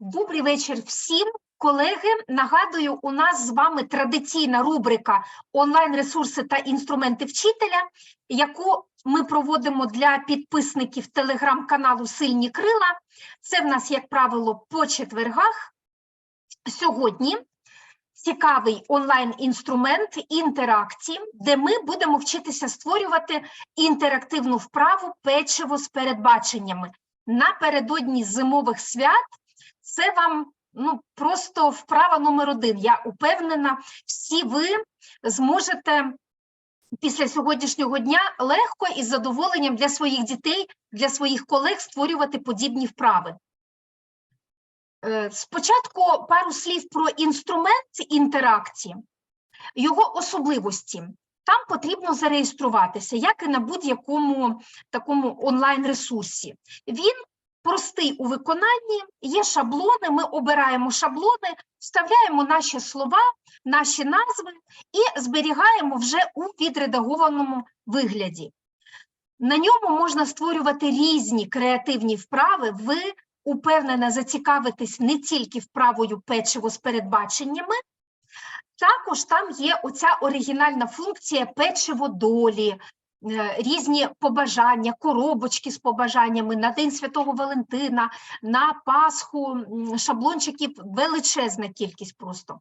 Добрий вечір всім. Колеги, нагадую, у нас з вами традиційна рубрика онлайн-ресурси та інструменти вчителя, яку ми проводимо для підписників телеграм-каналу Сильні крила. Це в нас, як правило, по четвергах. Сьогодні цікавий онлайн-інструмент інтеракції, де ми будемо вчитися створювати інтерактивну вправу печиво з передбаченнями. Напередодні зимових свят це вам ну, просто вправа номер один. Я упевнена, всі ви зможете після сьогоднішнього дня легко і з задоволенням для своїх дітей, для своїх колег створювати подібні вправи. Е, Спочатку пару слів про інструмент інтеракції, його особливості. Там потрібно зареєструватися, як і на будь-якому такому онлайн-ресурсі. Він простий у виконанні, є шаблони, ми обираємо шаблони, вставляємо наші слова, наші назви і зберігаємо вже у відредагованому вигляді. На ньому можна створювати різні креативні вправи. Ви упевнена зацікавитись не тільки вправою печиво з передбаченнями, також там є оця оригінальна функція печиво долі, різні побажання, коробочки з побажаннями на День Святого Валентина, на Пасху, шаблончиків величезна кількість просто.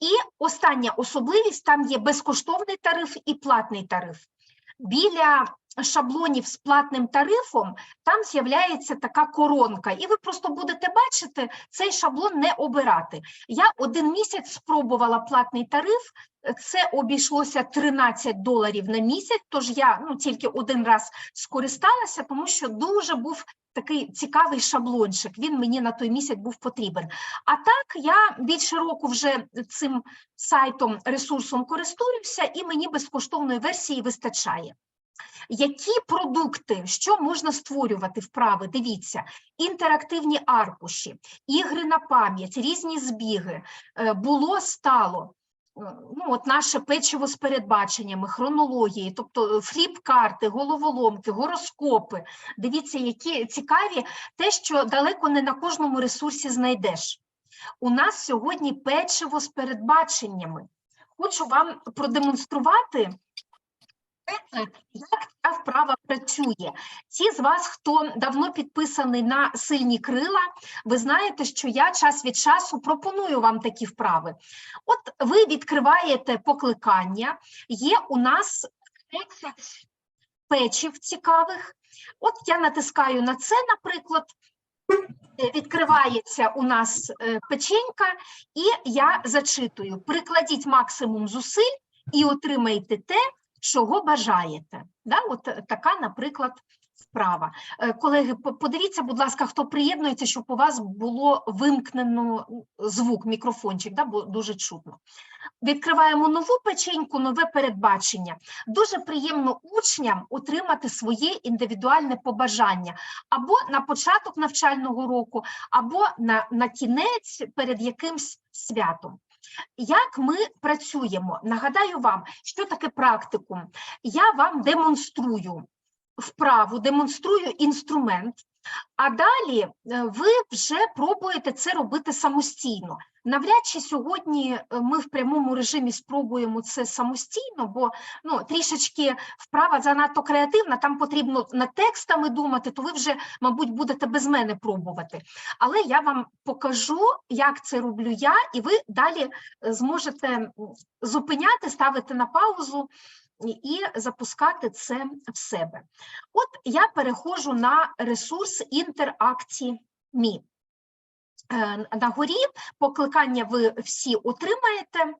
І остання особливість там є безкоштовний тариф і платний тариф. Біля шаблонів з платним тарифом там з'являється така коронка, і ви просто будете бачити цей шаблон не обирати. Я один місяць спробувала платний тариф, це обійшлося 13 доларів на місяць, тож я ну, тільки один раз скористалася, тому що дуже був такий цікавий шаблончик, він мені на той місяць був потрібен. А так, я більше року вже цим сайтом, ресурсом користуюся, і мені безкоштовної версії вистачає. Які продукти, що можна створювати вправи? Дивіться, інтерактивні аркуші, ігри на пам'ять, різні збіги, е, було стало. Е, Ну, от наше печиво з передбаченнями, хронології, тобто фліп-карти, головоломки, гороскопи. Дивіться, які цікаві, те, що далеко не на кожному ресурсі знайдеш. У нас сьогодні печиво з передбаченнями. Хочу вам продемонструвати як ця вправа працює. Ті з вас, хто давно підписаний на сильні крила, ви знаєте, що я час від часу пропоную вам такі вправи. От ви відкриваєте покликання, є у нас 30 печів цікавих. От я натискаю на це, наприклад. Відкривається у нас е, печенька, і я зачитую: прикладіть максимум зусиль і отримайте те, чого бажаєте. Да? От така, наприклад, вправа. Е, Колеги, подивіться, будь ласка, хто приєднується, щоб у вас було вимкнено звук, мікрофончик, да? бо дуже чутно. Відкриваємо нову печеньку, нове передбачення. Дуже приємно учням отримати своє індивідуальне побажання або на початок навчального року, або на, на кінець перед якимсь святом. Як ми працюємо? Нагадаю вам, що таке практикум. Я вам демонструю вправу, демонструю інструмент, а далі е, ви вже пробуєте це робити самостійно. Навряд чи сьогодні е, ми в прямому режимі спробуємо це самостійно, бо ну, трішечки вправа занадто креативна, там потрібно над текстами думати, то ви вже, мабуть, будете без мене пробувати. Але я вам покажу, як це роблю я, і ви далі е, зможете зупиняти, ставити на паузу і- запускати це в себе. От я переходжу на ресурс інтеракції МІ. Е, На горі покликання ви всі отримаєте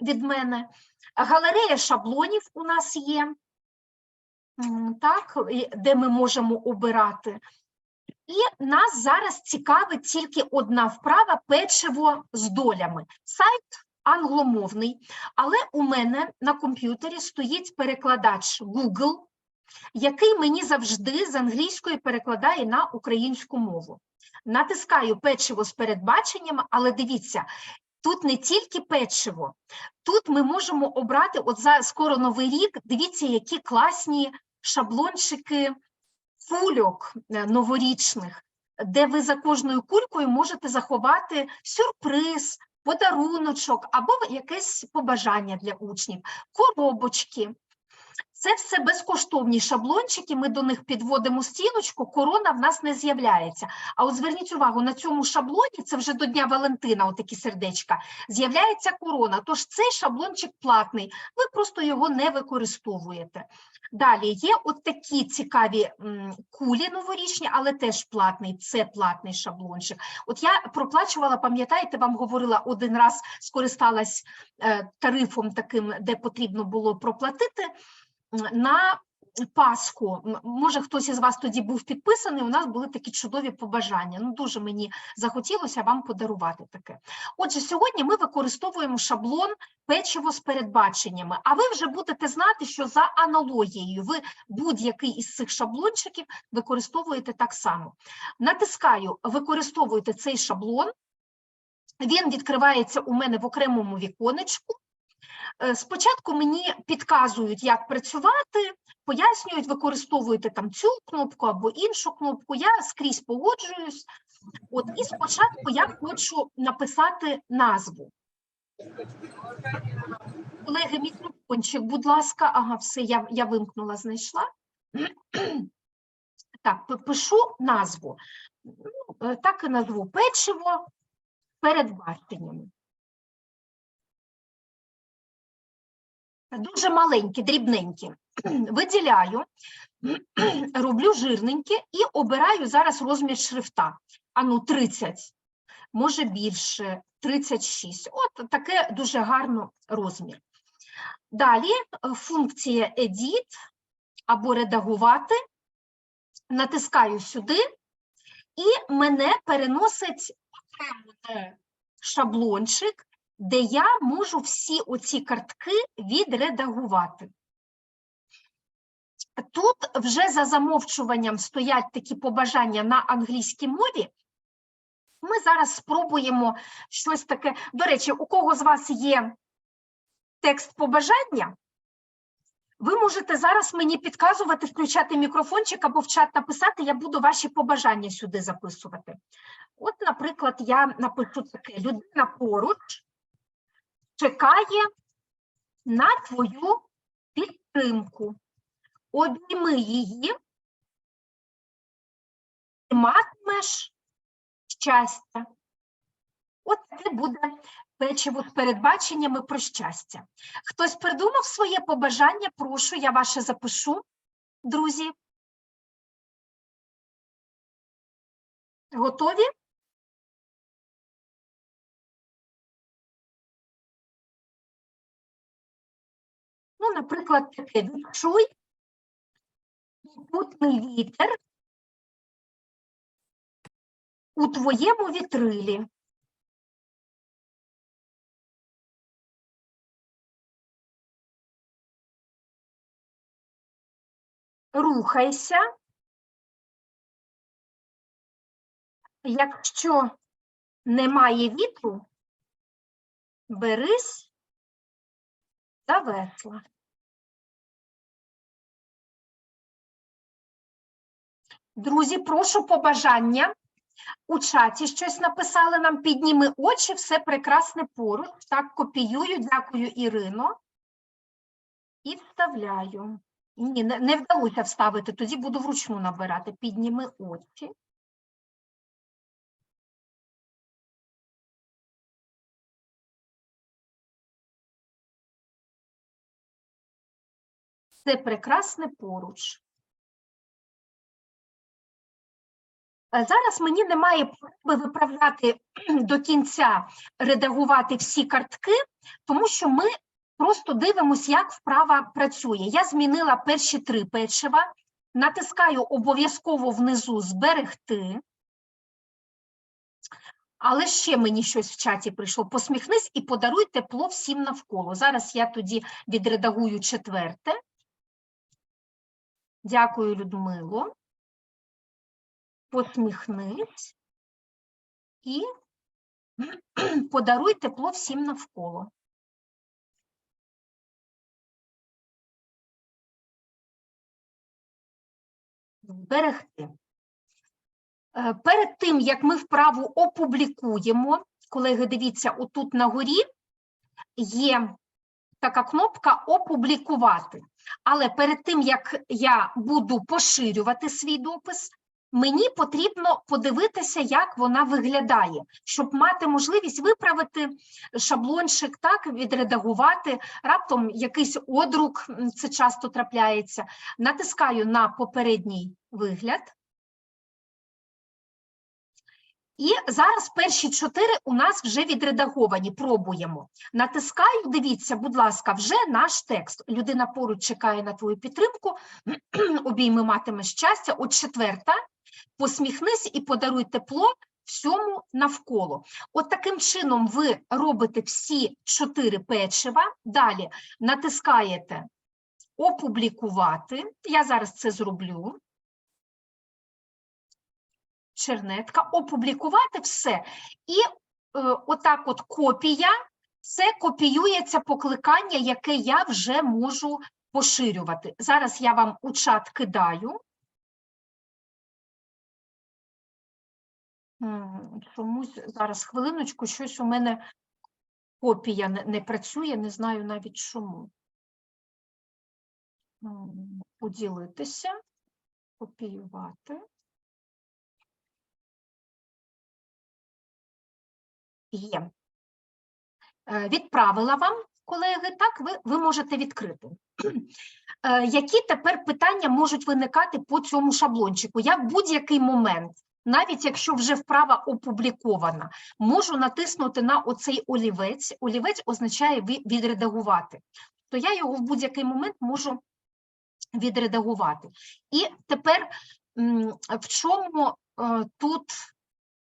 від мене. Галерея шаблонів у нас є, так, де ми можемо обирати. І нас зараз цікавить тільки одна вправа печиво з долями. Сайт англомовний, але у мене на комп'ютері стоїть перекладач Google, який мені завжди з англійської перекладає на українську мову. Натискаю печиво з передбаченням, але дивіться, тут не тільки печиво, тут ми можемо обрати, от за скоро новий рік, дивіться, які класні шаблончики кульок е, новорічних. де ви за кожною кулькою можете заховати сюрприз, подаруночок або якесь побажання для учнів, коробочки. Це все безкоштовні шаблончики, ми до них підводимо стіночку, корона в нас не з'являється. А от зверніть увагу, на цьому шаблоні, це вже до Дня Валентина, отакі сердечка, з'являється корона. Тож цей шаблончик платний, ви просто його не використовуєте. Далі є от такі цікаві кулі новорічні, але теж платний, це платний шаблончик. От я проплачувала, пам'ятаєте, вам говорила один раз, скористалась е, тарифом таким, де потрібно було проплатити на Пасху. Може, хтось із вас тоді був підписаний, у нас були такі чудові побажання. Ну, дуже мені захотілося вам подарувати таке. Отже, сьогодні ми використовуємо шаблон печиво з передбаченнями, а ви вже будете знати, що за аналогією ви будь-який із цих шаблончиків використовуєте так само. Натискаю, використовуйте цей шаблон. Він відкривається у мене в окремому віконечку. Е, Спочатку мені підказують, як працювати, пояснюють, використовуйте там цю кнопку або іншу кнопку. Я скрізь погоджуюсь. От і спочатку я хочу написати назву. Колеги, мікрофончик, будь ласка, ага, все, я, я вимкнула, знайшла. Так, пишу назву. Ну, е, Так і назву печиво перед передбаченнями. Дуже маленькі, дрібненькі. Виділяю, роблю жирненьке і обираю зараз розмір шрифта. Ану, 30, може більше, 36. От таке дуже гарно розмір. Далі е, функція Edit або редагувати. Натискаю сюди, і мене переносить окремо шаблончик, де я можу всі оці картки відредагувати. Тут вже за замовчуванням стоять такі побажання на англійській мові. Ми зараз спробуємо щось таке. До речі, у кого з вас є текст побажання, ви можете зараз мені підказувати, включати мікрофончик або в чат написати, я буду ваші побажання сюди записувати. От, наприклад, я напишу таке: людина поруч чекає на твою підтримку. Обійми її, і матимеш щастя. От це буде печиво з передбаченнями про щастя. Хтось придумав своє побажання? Прошу, я ваше запишу, друзі. Готові? Ну, наприклад, таке відчуй попутний вітер у твоєму вітрилі. Рухайся. Якщо немає вітру, берись за весла. Друзі, прошу побажання. У чаті щось написали нам, підніми очі, все прекрасне поруч. Так, копіюю, дякую, Ірино. І вставляю. Ні, не, вдалося вставити, тоді буду вручну набирати. Підніми очі. Це прекрасне поруч. Зараз мені немає потреби виправляти до кінця, редагувати всі картки, тому що ми просто дивимося, як вправа працює. Я змінила перші три печива, натискаю обов'язково внизу зберегти. Але ще мені щось в чаті прийшло. Посміхнись і подаруй тепло всім навколо. Зараз я тоді відредагую четверте. Дякую, Людмило. Посміхнись і подаруй тепло всім навколо. Зберегти. Е, Перед тим, як ми вправу опублікуємо, колеги, дивіться, отут на горі є така кнопка Опублікувати. Але перед тим, як я буду поширювати свій допис, мені потрібно подивитися, як вона виглядає, щоб мати можливість виправити шаблончик, так, відредагувати, раптом якийсь одрук, це часто трапляється. Натискаю на попередній вигляд. І зараз перші чотири у нас вже відредаговані. Пробуємо. Натискаю, дивіться, будь ласка, вже наш текст. Людина поруч чекає на твою підтримку, обійми матиме щастя. От четверта. Посміхнись і подаруй тепло всьому навколо. От таким чином ви робите всі чотири печива. Далі натискаєте опублікувати. Я зараз це зроблю чернетка, опублікувати все. І е, отак от копія, це копіюється покликання, яке я вже можу поширювати. Зараз я вам у чат кидаю. Чомусь зараз хвилиночку, щось у мене копія не, не працює, не знаю навіть чому. Поділитися, копіювати. Є. Е, Відправила вам, колеги, так, ви, ви можете відкрити. Е, Які тепер питання можуть виникати по цьому шаблончику? Я в будь-який момент, навіть якщо вже вправа опублікована, можу натиснути на оцей олівець. Олівець означає відредагувати. То я його в будь-який момент можу відредагувати. І тепер в чому е, тут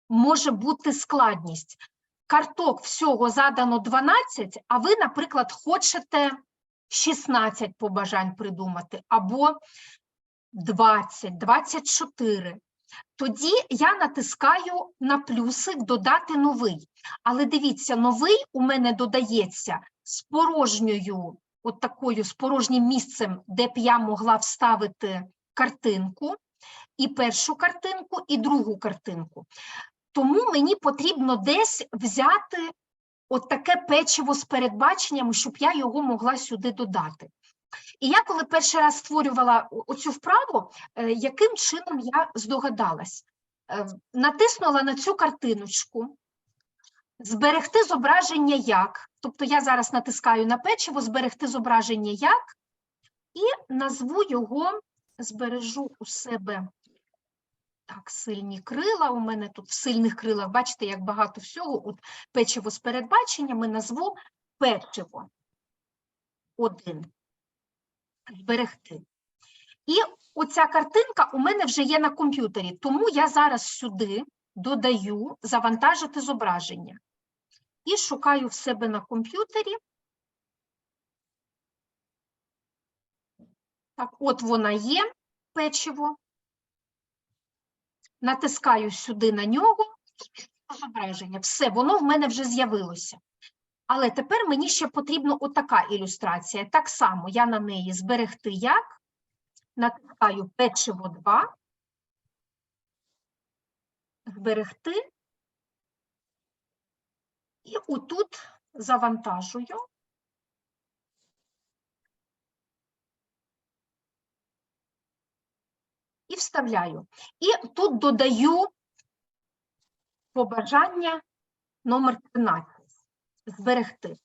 може бути складність? Карток всього задано 12, а ви, наприклад, хочете 16 побажань придумати, або 20, 24. Тоді я натискаю на плюсик додати новий. Але дивіться, новий у мене додається з порожньою, от такою, з порожнім місцем, де б я могла вставити картинку, і першу картинку, і другу картинку. Тому мені потрібно десь взяти от таке печиво з передбаченням, щоб я його могла сюди додати. І я, коли перший раз створювала оцю вправу, е, яким чином я здогадалась? Е, Натиснула на цю картиночку, зберегти зображення як, тобто я зараз натискаю на печиво, зберегти зображення як, і назву його, збережу у себе так, сильні крила. У мене тут в сильних крилах, бачите, як багато всього. От печиво з передбаченнями назву печиво. Один. Зберегти. І оця картинка у мене вже є на комп'ютері, тому я зараз сюди додаю завантажити зображення. І шукаю в себе на комп'ютері. Так, от вона є, печиво натискаю сюди на нього, зображення. Все, воно в мене вже з'явилося. Але тепер мені ще потрібна отака ілюстрація. Так само я на неї зберегти як, натискаю печиво 2, зберегти, і отут завантажую. Вставляю. І тут додаю побажання номер 13 зберегти.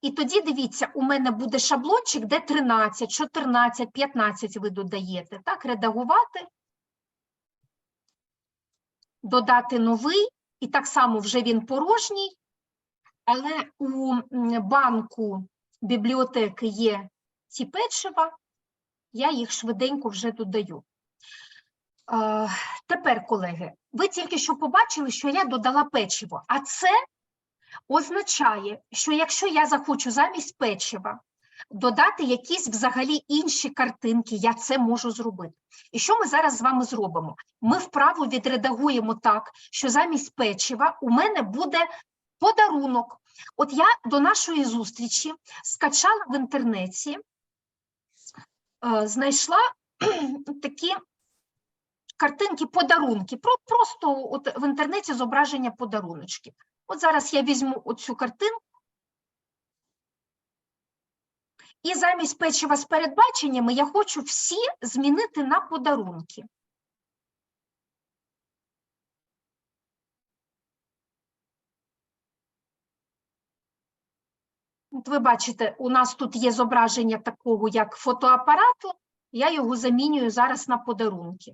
І тоді дивіться, у мене буде шаблончик, де 13, 14, 15 ви додаєте. Так, редагувати, додати новий, і так само вже він порожній, але у банку бібліотеки є ці печива, я їх швиденько вже додаю. Тепер, колеги, ви тільки що побачили, що я додала печиво, а це означає, що якщо я захочу замість печива додати якісь взагалі інші картинки, я це можу зробити. І що ми зараз з вами зробимо? Ми вправо відредагуємо так, що замість печива у мене буде подарунок. От я до нашої зустрічі скачала в інтернеті, е, знайшла такі картинки, подарунки. Про, просто от в інтернеті зображення подаруночків. От зараз я візьму оцю картинку. І замість печива з передбаченнями я хочу всі змінити на подарунки. От ви бачите, у нас тут є зображення такого, як фотоапарату. Я його замінюю зараз на подарунки.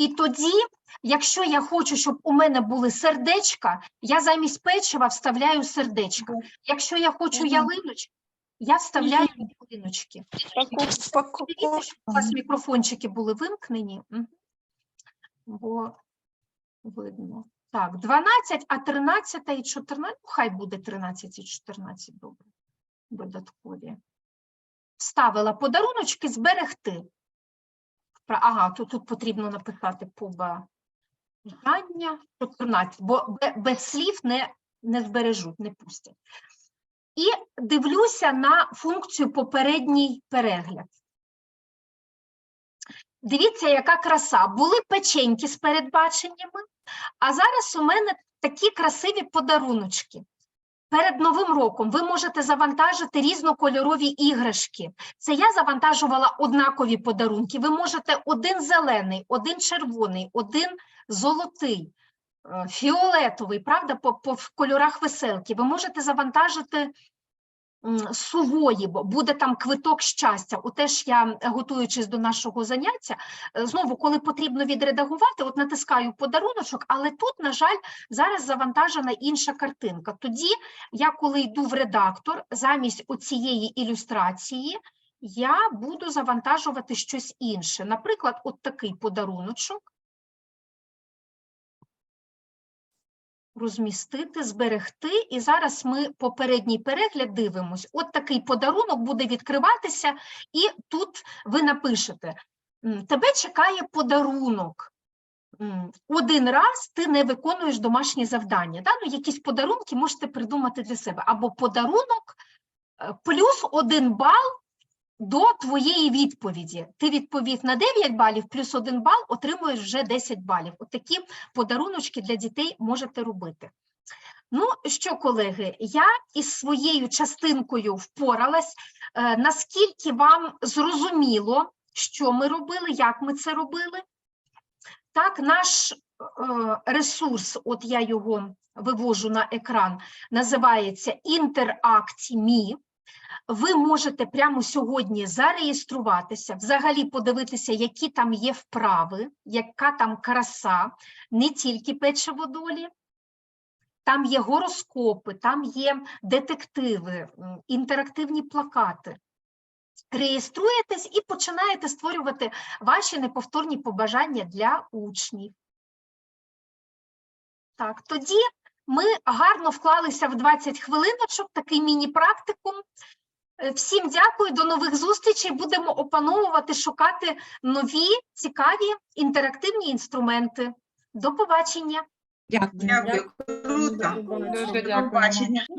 І тоді, якщо я хочу, щоб у мене були сердечка, я замість печива вставляю сердечка. Якщо я хочу ялиночки, я вставляю ялиночки. Дивіться, щоб у вас мікрофончики були вимкнені, бо видно. Так, 12, а 13 і 14, ну, хай буде 13 і 14, добре, додаткові. Вставила подаруночки зберегти. Ага, тут, тут потрібно написати побажання 14, бо без слів не, не збережуть, не пустять. І дивлюся на функцію попередній перегляд. Дивіться, яка краса. Були печеньки з передбаченнями, а зараз у мене такі красиві подаруночки. Перед Новим роком ви можете завантажити різнокольорові іграшки. Це я завантажувала однакові подарунки. Ви можете один зелений, один червоний, один золотий, е, фіолетовий, правда, по, по кольорах веселки. Ви можете завантажити сувої, буде там квиток щастя. Оте ж я, готуючись до нашого заняття, е, знову, коли потрібно відредагувати, от натискаю подаруночок, але тут, на жаль, зараз завантажена інша картинка. Тоді я, коли йду в редактор, замість оцієї ілюстрації, я буду завантажувати щось інше. Наприклад, от такий подаруночок. Розмістити, зберегти. І зараз ми попередній перегляд дивимось. От такий подарунок буде відкриватися, і тут ви напишете: тебе чекає подарунок. Один раз ти не виконуєш домашні завдання. Да? Ну, якісь подарунки можете придумати для себе. Або подарунок е, плюс один бал до твоєї відповіді. Ти відповів на 9 балів, плюс один бал, отримуєш вже 10 балів. От такі подаруночки для дітей можете робити. Ну що, колеги, я із своєю частинкою впоралась. Е, наскільки вам зрозуміло, що ми робили, як ми це робили? Так, наш е, ресурс, от я його вивожу на екран, називається Interactme. Ви можете прямо сьогодні зареєструватися, взагалі подивитися, які там є вправи, яка там краса, не тільки печиво долі. Там є гороскопи, там є детективи, інтерактивні плакати. Реєструєтесь і починаєте створювати ваші неповторні побажання для учнів. Так, тоді ми гарно вклалися в 20 хвилиночок, такий міні-практикум. Е, Всім дякую, до нових зустрічей. Будемо опановувати, шукати нові, цікаві інтерактивні інструменти. До побачення! Дякую. Дякую, круто. Дуже До побачення.